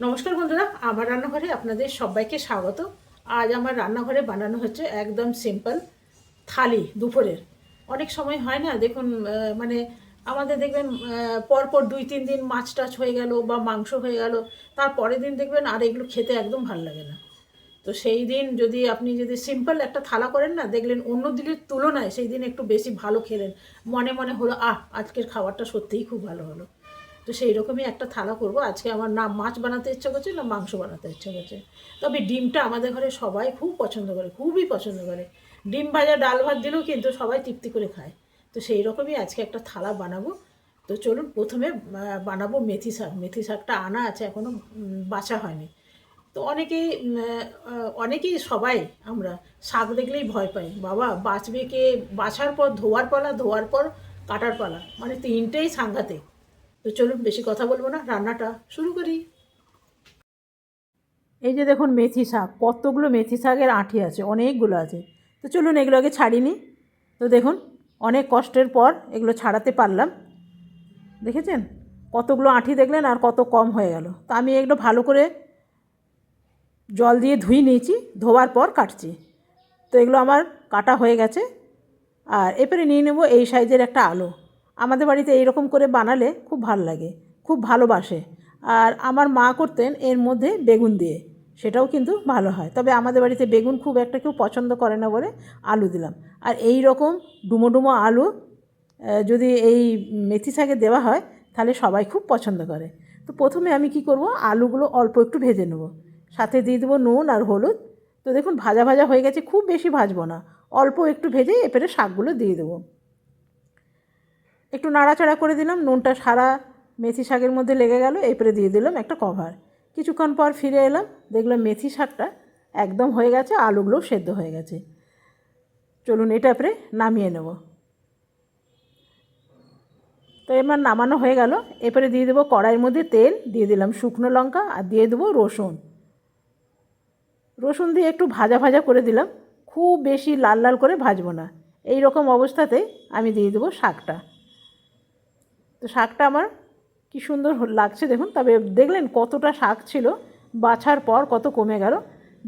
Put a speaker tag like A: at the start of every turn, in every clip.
A: নমস্কার বন্ধুরা, আমার রান্নাঘরে আপনাদের সবাইকে স্বাগত। আজ আমার রান্নাঘরে বানানো হচ্ছে একদম সিম্পল থালি দুপুরের। অনেক সময় হয় না, দেখুন মানে আমাদের দেখবেন পরপর দুই, তিন দিন মাছ টাছ হয়ে গেল বা মাংস হয়ে গেল, তারপরের দিন দেখবেন আর এগুলো খেতে একদম ভালো লাগে না। তো সেই দিন যদি আপনি যদি সিম্পল একটা থালা করেন না, দেখলেন অন্য দিনের তুলনায় সেই দিন একটু বেশি ভালো খেলেন। মনে মনে হলো, আহ, আজকের খাবারটা সত্যিই খুব ভালো হলো। তো সেই রকমই একটা থালা করব। আজকে আমার না, মাছ বানাতে ইচ্ছা করছে, না মাংস বানাতে ইচ্ছা করছে। তবে ডিমটা আমাদের ঘরে সবাই খুব পছন্দ করে, খুবই পছন্দ করে। ডিম ভাজা, ডাল ভাত দিলেও কিন্তু সবাই তৃপ্তি করে খায়। তো সেই রকমই আজকে একটা থালা বানাবো। তো চলুন প্রথমে বানাবো মেথি শাক। মেথি শাকটা আনা আছে এখনও বাছা হয়নি। তো অনেকেই অনেকেই সবাই আমরা শাক দেখলেই ভয় পাই। বাবা, বাঁচবে কে? বাছার পর, ধোয়ার পালা, ধোয়ার পর কাটার পালা। মানে তিনটেই সাংঘাতিক। তো চলুন বেশি কথা বলব না, রান্নাটা শুরু করি। এই যে দেখুন মেথি শাক, কতগুলো মেথি শাকের আঁটি আছে, অনেকগুলো আছে। তো চলুন এগুলো আগে ছাড়িনি। তো দেখুন, অনেক কষ্টের পর এগুলো ছাড়াতে পারলাম। দেখেছেন? কতগুলো আঁটি দেখলেন আর কত কম হয়ে গেল। তো আমি এগুলো ভালো করে জল দিয়ে ধুয়ে নিয়েছি, ধোয়ার পর কাটছি। তো এগুলো আমার কাটা হয়ে গেছে। আর এরপরে নিয়ে নেব এই সাইজের একটা আলু। আমাদের বাড়িতে এইরকম করে বানালে খুব ভালো লাগে, খুব ভালোবাসে। আর আমার মা করতেন এর মধ্যে বেগুন দিয়ে, সেটাও কিন্তু ভালো হয়। তবে আমাদের বাড়িতে বেগুন খুব একটা কেউ পছন্দ করে না বলে আলু দিলাম। আর এই রকম ডুমো ডুমো আলু যদি এই মেথি শাকে দেওয়া হয়, তাহলে সবাই খুব পছন্দ করে। তো প্রথমে আমি কি করব, আলুগুলো অল্প একটু ভেজে নেব। সাথে দিয়ে দেবো নুন আর হলুদ। তো দেখুন, ভাজা ভাজা হয়ে গেছে, খুব বেশি ভাজবো না। অল্প একটু ভেজে এপরে শাকগুলো দিয়ে দেবো। একটু নাড়াচাড়া করে দিলাম, নুনটা সারা মেথি শাকের মধ্যে লেগে গেল, এরপরে দিয়ে দিলাম একটা কভার কিছুক্ষণ পর ফিরে এলাম, দেখলাম মেথি শাকটা একদম হয়ে গেছে, আলুগুলোও সেদ্ধ হয়ে গেছে। চলুন এটা এপরে নামিয়ে নেব। তো এবার নামানো হয়ে গেল, এরপরে দিয়ে দেবো কড়াইয়ের মধ্যে তেল, দিয়ে দিলাম শুকনো লঙ্কা আর দিয়ে দেবো রসুন। রসুন দিয়ে একটু ভাজা ভাজা করে দিলাম, খুব বেশি লাল লাল করে ভাজবো না। এই রকম অবস্থাতে আমি দিয়ে দেবো শাকটা। তো শাকটা আমার কি সুন্দর লাগছে দেখুন। তবে দেখলেন কতটা শাক ছিল, বাছার পর কত কমে গেল।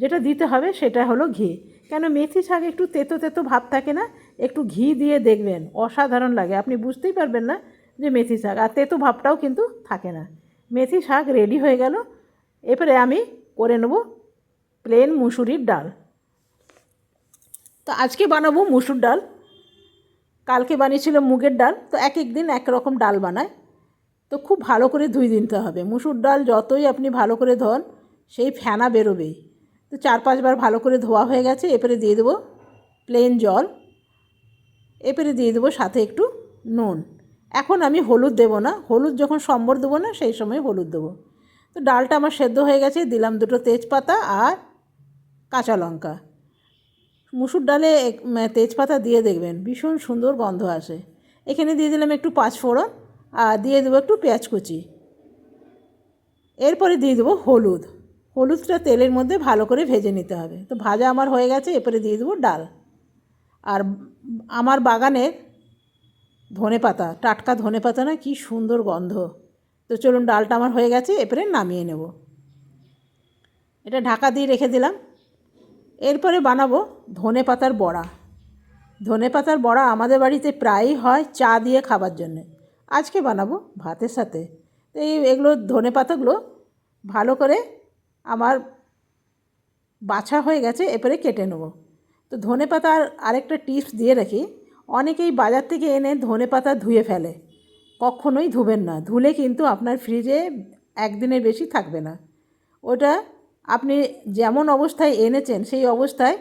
A: যেটা দিতে হবে সেটা হলো ঘি। কেন মেথি শাক একটু তেতো তেতো ভাব থাকে না, একটু ঘি দিয়ে দেখবেন, অসাধারণ লাগে। আপনি বুঝতেই পারবেন না যে মেথি শাক, আর তেতো ভাবটাও কিন্তু থাকে না। মেথি শাক রেডি হয়ে গেল। এরপরে আমি করে নেব প্লেন মুসুরির ডাল। তো আজকে বানাবো মুসুর ডাল। কালকে বানিয়েছিল মুগের ডাল, তো এক এক দিন এক রকম ডাল বানায়। তো খুব ভালো করে ধুই দিতে হবে। মুসুর ডাল যতই আপনি ভালো করে ধোন, সেই ফেনা বেরোবেই। তো চার পাঁচবার ভালো করে ধোয়া হয়ে গেছে, এরপরে দিয়ে দেবো প্লেন জল। এরপরে দিয়ে দেবো সাথে একটু নুন। এখন আমি হলুদ দেবো না, হলুদ যখন সম্বর দেবো না, সেই সময় হলুদ দেবো। তো ডালটা আমার সেদ্ধ হয়ে গেছে, দিলাম দুটো তেজপাতা আর কাঁচা লঙ্কা। মুসুর ডালে তেজপাতা দিয়ে দেখবেন, ভীষণ সুন্দর গন্ধ আসে। এখানে দিয়ে দিলাম একটু পাঁচফোড়ন আর দিয়ে দেবো একটু পেঁয়াজ কুচি। এরপরে দিয়ে দেবো হলুদ। হলুদটা তেলের মধ্যে ভালো করে ভেজে নিতে হবে। তো ভাজা আমার হয়ে গেছে, এরপরে দিয়ে দেবো ডাল। আর আমার বাগানের ধনে পাতা, টাটকা ধনে পাতা না কি সুন্দর গন্ধ। তো চলুন, ডালটা আমার হয়ে গেছে, এরপরে নামিয়ে নেব। এটা ঢাকা দিয়ে রেখে দিলাম। এরপরে বানাবো ধনে পাতার বড়া। ধনে পাতার বড়া আমাদের বাড়িতে প্রায়ই হয় চা দিয়ে খাবার জন্যে। আজকে বানাবো ভাতের সাথে। তো এই এগুলো ধনে পাতাগুলো ভালো করে আমার বাছা হয়ে গেছে, এরপরে কেটে নেব। তো ধনে পাতার আরেকটা টিপস দিয়ে রাখি, অনেকেই বাজার থেকে এনে ধনে পাতা ধুয়ে ফেলে। কখনোই ধুবেন না, ধুলে কিন্তু আপনার ফ্রিজে একদিনের বেশি থাকবে না। ওটা আপনি যেমন অবস্থায় এনেছেন, সেই অবস্থায়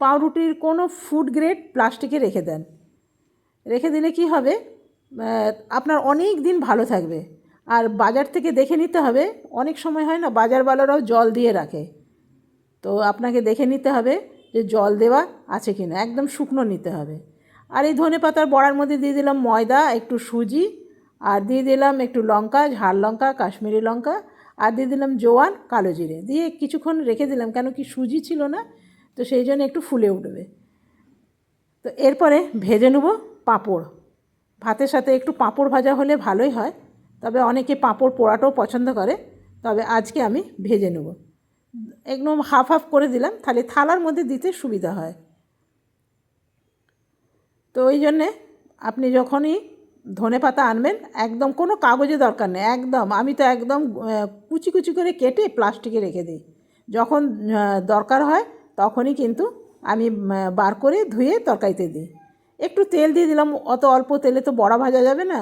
A: পাউরুটির কোনো ফুড গ্রেড প্লাস্টিকে রেখে দেন। রেখে দিলে কি হবে? আপনার অনেক দিন ভালো থাকবে। আর বাজার থেকে দেখে নিতে হবে, অনেক সময় হয় না, বাজারওয়ালারাও জল দিয়ে রাখে। তো আপনাকে দেখে নিতে হবে যে জল দেওয়া আছে কি না একদম শুকনো নিতে হবে। আর এই ধনে পাতার বড়ার মধ্যে দিয়ে দিলাম ময়দা, একটু সুজি, আর দিয়ে দিলাম একটু লঙ্কা, ঝাল লঙ্কা, কাশ্মীরি লঙ্কা আর দিয়ে দিলাম জোয়ান কালো জিরে। দিয়ে কিছুক্ষণ রেখে দিলাম, কেন কি সুজি ছিল না, তো সেই জন্য একটু ফুলে উঠবে। তো এরপরে ভেজে নেব পাঁপড়। ভাতের সাথে একটু পাঁপড় ভাজা হলে ভালোই হয়, তবে অনেকে পাঁপড় পোড়াটাও পছন্দ করে, তবে আজকে আমি ভেজে নেব। একদম হাফ হাফ করে দিলাম, তাহলে থালার মধ্যে দিতে সুবিধা হয়। তো ওই জন্যে আপনি যখনই ধনে পাতা আনবেন, একদম কোনো কাগজে দরকার নেই, একদম। আমি তো একদম কুচি কুচি করে কেটে প্লাস্টিকে রেখে দিই। যখন দরকার হয় তখনই কিন্তু আমি বার করে ধুয়ে তরকারিতে দিই। একটু তেল দিয়ে দিলাম, অত অল্প তেলে তো বড়া ভাজা যাবে না।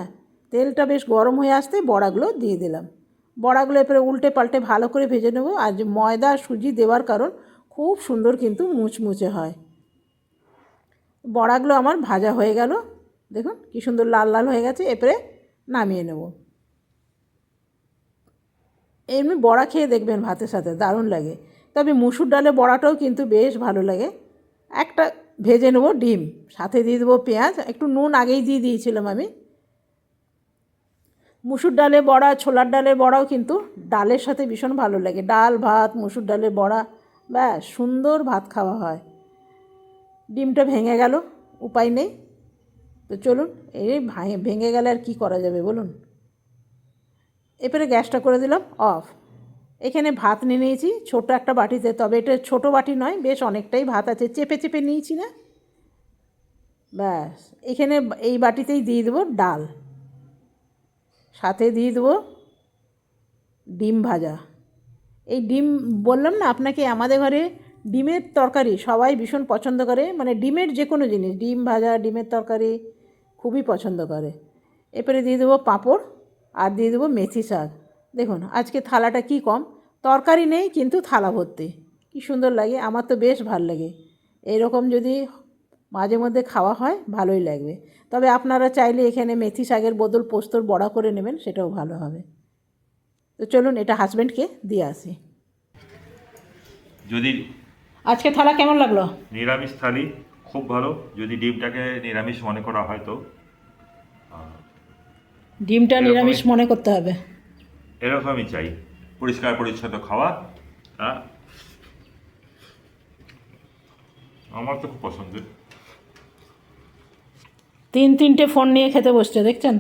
A: তেলটা বেশ গরম হয়ে আসতে বড়াগুলো দিয়ে দিলাম। বড়াগুলো এরপরে উল্টে পাল্টে ভালো করে ভেজে নেব। আর ময়দা, সুজি দেওয়ার কারণ খুব সুন্দর কিন্তু মুচমুচে হয়। বড়াগুলো আমার ভাজা হয়ে গেল। দেখুন কি সুন্দর লাল লাল হয়ে গেছে, এরপরে নামিয়ে নেব। এমনি বড়া খেয়ে দেখবেন ভাতের সাথে, দারুণ লাগে। তবে মুসুর ডালে বড়াটাও কিন্তু বেশ ভালো লাগে। একটা ভেজে নেব ডিম, সাথে দিয়ে দেবো পেঁয়াজ, একটু নুন আগেই দিয়ে দিয়েছিলাম আমি। মুসুর ডালে বড়া, ছোলার ডালের বড়াও কিন্তু ডালের সাথে ভীষণ ভালো লাগে। ডাল, ভাত, মুসুর ডালের বড়া, ব্যাস সুন্দর ভাত খাওয়া হয়। ডিমটা ভেঙে গেল, উপায় নেই। তো চলুন, এই ভাঙে গেলে আর কি করা যাবে বলুন? এরপরে গ্যাসটা করে দিলাম, অফ। এখানে ভাত নিয়ে নিয়েছি, ছোট একটা বাটিতে, তবে এটা ছোট বাটি নয়, বেশ অনেকটাই ভাত আছে, চেপে চেপে নিয়েছি না? ব্যাস, এখানে এই বাটিতেই দিয়ে দেবো ডাল। সাথে দিয়ে দেবো ডিম ভাজা। এই ডিম, বললাম না আপনাকে, আমাদের ঘরে ডিমের তরকারি সবাই ভীষণ পছন্দ করে মানে ডিমের যে কোনো জিনিস, ডিম ভাজা, ডিমের তরকারি খুবই পছন্দ করে। এরপরে দিয়ে দেবো পাঁপড় আর দিয়ে দেবো মেথি শাক। দেখুন আজকে থালাটা কি কম? তরকারি নেই কিন্তু থালা ভর্তি। কি সুন্দর লাগে আমার তো বেশ ভালো লাগে। এইরকম যদি মাঝে মধ্যে খাওয়া হয় ভালোই লাগবে। তবে আপনারা চাইলে এখানে মেথি শাকের বদল পোস্তর বড়া করে নেবেন সেটাও ভালো হবে। তো চলুন এটা হাজব্যান্ডকে দিয়ে আসি।
B: যদি
A: আজকে থালা কেমন লাগল?
B: নিরামিষ থালি। খুব ভালো। যদি ডিমটাকে নিরামিষ মনে করা হয় তো।
A: ডিমটা নিরামিষ মনে করতে হবে।
B: এরকমই চাই। পরিষ্কার পরিচ্ছন্ন খাওয়া হ্যাঁ। আমার তো খুব পছন্দের।
A: তিন তিনটে ফোন নিয়ে খেতে বসছে দেখছেন?